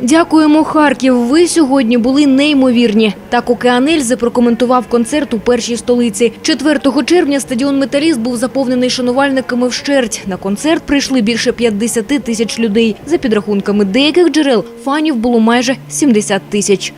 Дякуємо, Харків. Ви сьогодні були неймовірні. Так океан Ельзи прокоментував концерт у першій столиці. 4 червня стадіон Металіст був заповнений шанувальниками вщерть. На концерт прийшли більше 50 тисяч людей. За підрахунками деяких джерел фанів було майже 70 тисяч.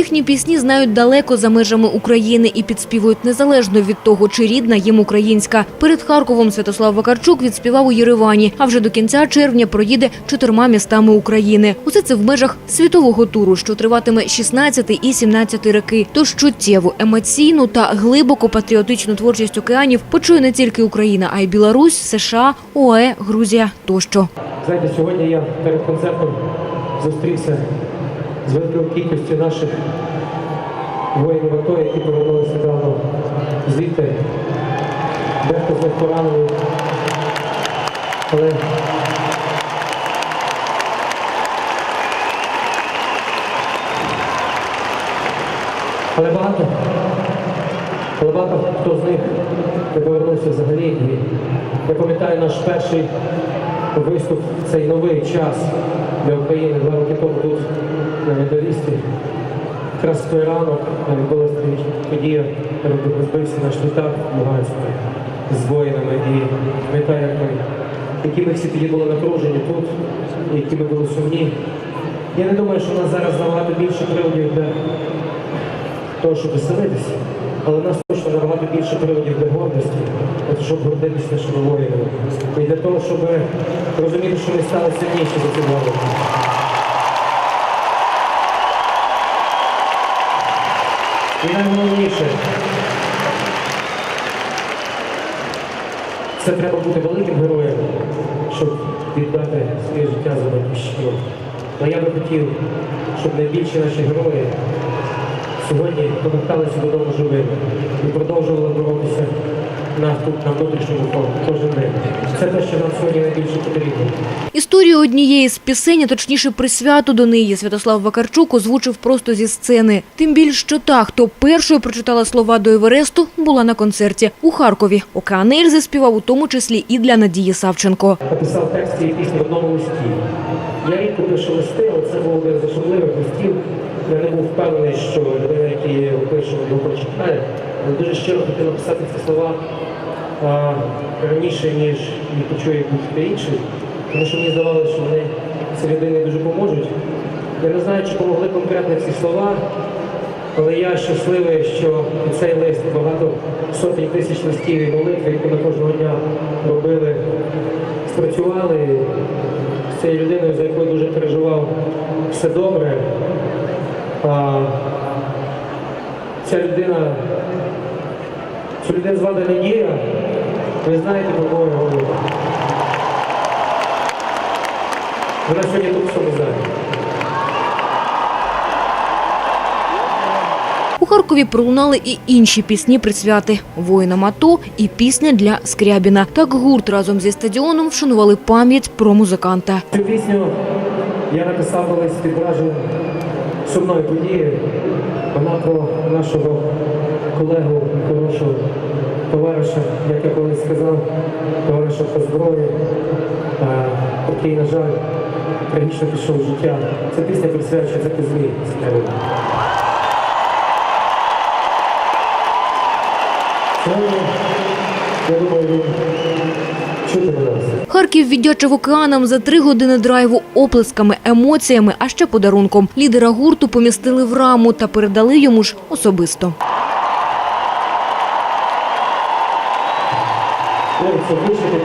Їхні пісні знають далеко за межами України і підспівують незалежно від того, чи рідна їм українська. Перед Харковом Святослав Вакарчук відспівав у Єревані, а вже до кінця червня проїде чотирма містами України. Усе це в межах світового туру, що триватиме 16 і 17 роки. Тож чуттєву, емоційну та глибоко патріотичну творчість океанів почує не тільки Україна, а й Білорусь, США, ОАЕ, Грузія тощо. Знаєте, сьогодні я перед концертом зустрівся з великою кількістю наших воїнів АТО, які повернулися недавно звідти. Дехто з них поранений. Але Але багато, але багато хто з них не повернувся взагалі. І я пам'ятаю наш перший виступ в цей новий час для України два роки тому тут на медалісті. Якраз той ранок відбулася подія, коли розбився наш літак в Луганську з воїнами. І пам'ятаю, як ми, які ми всі тоді були напружені тут, які ми були сумні. Я не думаю, що у нас зараз набагато більше приводів для того, щоб веселитися, але нас точно набагато більше приводів для гордості, щоб гордитися нашими воїнами. І для того, щоб розуміти, що ми стали сильніші за ці воїни. І найголовніше, це треба бути великим героєм, щоб віддати своє життя за батьківщину. Але я би хотів, щоб найбільші наші герої сьогодні поверталися додому живими і продовжували боротися на, на внутрішньому фронті кожен день. Це те, що нам сьогодні найбільше потрібно. Історію однієї з пісень, а точніше присвяту до неї, Святослав Вакарчук озвучив просто зі сцени. Тим більш, що та, хто першою прочитала слова до Евересту, була на концерті у Харкові. Океан Ельзи співав у тому числі і для Надії Савченко. Написав текст цієї пісні в одному листі. Рідко пишу листи, але це був один з особливих листів. Я не був впевнений, що людина, яка його пише, його прочитає. Але дуже щиро хотів написати ці слова а, раніше, ніж їх почує будь-хто інший. Тому що мені здавалося, що вони цій людині дуже поможуть. Я не знаю, чи допомогли конкретно ці слова, але я щасливий, що цей лист багато сотень тисяч листів і молитв, які ми кожного дня робили, спрацювали з цією людиною, за якою дуже переживав все добре. А, ця людина, цю людину звати Надія, ви знаєте, про кого я говорю. Вона сьогодні тут все цьому У Харкові пролунали і інші пісні присвяти воїнам АТО і пісня для Скрябіна. Так гурт разом зі стадіоном вшанували пам'ять про музиканта. Цю пісню я написав колись під враженням сумної події. Вона про нашого колегу, хорошого товариша, як я колись сказав, товариша по зброї, який, на жаль, трагічно пішов життя. Ця пісня присвячується Кузьмі Скрябину. Харків віддячив океанам за три години драйву оплесками, емоціями, а ще подарунком. Лідера гурту помістили в раму та передали йому ж особисто. Вишити.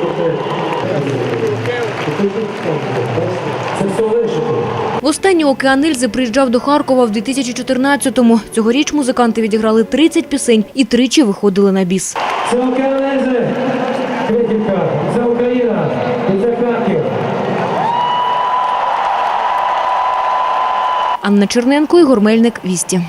Це все вишито. Востаннє океан Ельзи приїжджав до Харкова в 2014-му. Цьогоріч музиканти відіграли 30 пісень і тричі виходили на біс. Це Океанези, Критівка, це Україна, і це Харків. Анна Черненко, Ігор Мельник, Вісті.